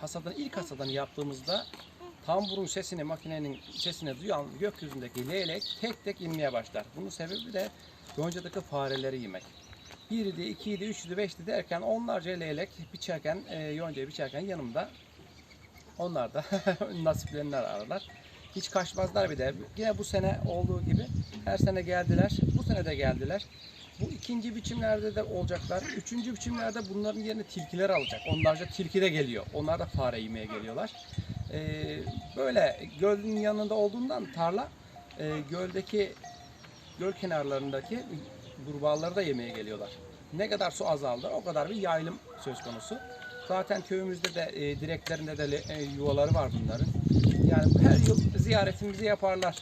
hasadını ilk hasadını yaptığımızda tamburun sesini makinenin sesini duyan gökyüzündeki leylek tek tek inmeye başlar. Bunun sebebi de yoncadaki fareleri yemek. Biriydi, ikiydi, üçtü, beşti derken onlarca leylek biçerken, e, yoncayı biçerken yanımda onlar da nasiplerini ararlar. Hiç kaçmazlar bir de. Yine bu sene olduğu gibi her sene geldiler. Bu sene de geldiler. Bu ikinci biçimlerde de olacaklar. Üçüncü biçimlerde bunların yerine tilkiler alacak. Onlarca tilki de geliyor. Onlar da fare yemeye geliyorlar. Ee, böyle gölün yanında olduğundan tarla e, göldeki göl kenarlarındaki kurbağaları da yemeye geliyorlar. Ne kadar su azaldı o kadar bir yayılım söz konusu. Zaten köyümüzde de e, direklerinde de e, yuvaları var bunların. Yani her yıl ziyaretimizi yaparlar.